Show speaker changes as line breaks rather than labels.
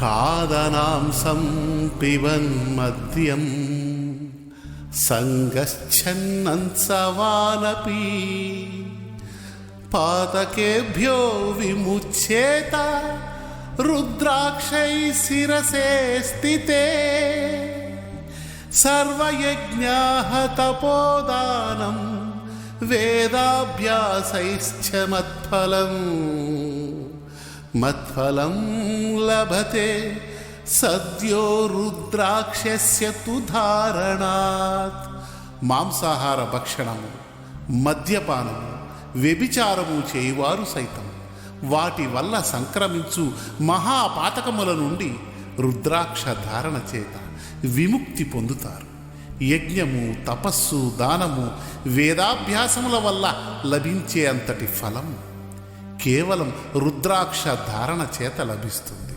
खादनांसं पिबन्मद्यं सङ्गच्छन्नंसवानपि पातकेभ्यो विमुच्येत रुद्राक्षैः शिरसे स्थिते सर्वयज्ञाः तपोदानं वेदाभ्यासैश्च मत्फलम् మత్ఫలం లభతే సద్యో రుద్రాక్షస్య తు ధారణాత్ మాంసాహార భక్షణము మద్యపానము వ్యభిచారము చేయువారు సైతం। వాటి వల్ల సంక్రమించు మహాపాతకముల నుండి రుద్రాక్ష ధారణ చేత విముక్తి పొందుతారు। యజ్ఞము తపస్సు దానము వేదాభ్యాసముల వల్ల లభించే అంతటి ఫలము కేవలం రుద్రాక్ష ధారణ చేత లభిస్తుంది.